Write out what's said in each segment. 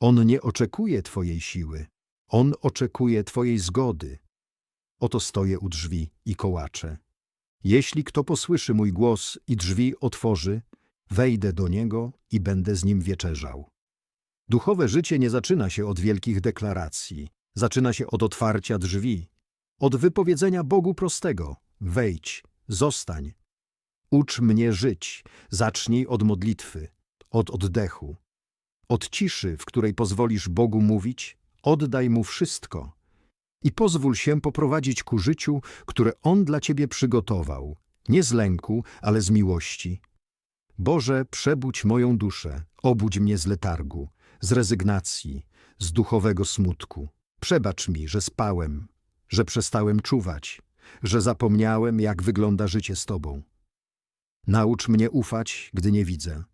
On nie oczekuje Twojej siły. On oczekuje Twojej zgody. Oto stoję u drzwi i kołaczę. Jeśli kto posłyszy mój głos i drzwi otworzy, wejdę do niego i będę z nim wieczerzał. Duchowe życie nie zaczyna się od wielkich deklaracji. Zaczyna się od otwarcia drzwi, od wypowiedzenia Bogu prostego: wejdź, zostań. Ucz mnie żyć. Zacznij od modlitwy, od oddechu, od ciszy, w której pozwolisz Bogu mówić, oddaj mu wszystko i pozwól się poprowadzić ku życiu, które On dla ciebie przygotował, nie z lęku, ale z miłości. Boże, przebudź moją duszę, obudź mnie z letargu, z rezygnacji, z duchowego smutku. Przebacz mi, że spałem, że przestałem czuwać, że zapomniałem, jak wygląda życie z Tobą. Naucz mnie ufać, gdy nie widzę.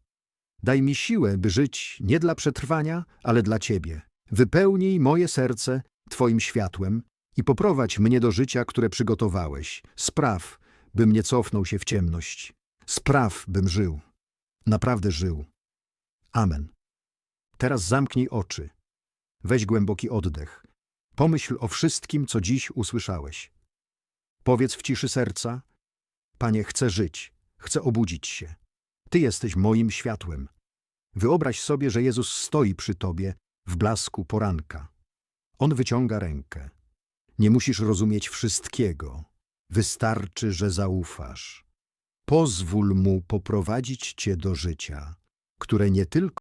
Daj mi siłę, by żyć nie dla przetrwania, ale dla Ciebie. Wypełnij moje serce Twoim światłem i poprowadź mnie do życia, które przygotowałeś. Spraw, bym nie cofnął się w ciemność. Spraw, bym żył. Naprawdę żył. Amen. Teraz zamknij oczy. Weź głęboki oddech. Pomyśl o wszystkim, co dziś usłyszałeś. Powiedz w ciszy serca: Panie, chcę żyć, chcę obudzić się. Ty jesteś moim światłem. Wyobraź sobie, że Jezus stoi przy tobie w blasku poranka. On wyciąga rękę. Nie musisz rozumieć wszystkiego. Wystarczy, że zaufasz. Pozwól mu poprowadzić cię do życia, które nie tylko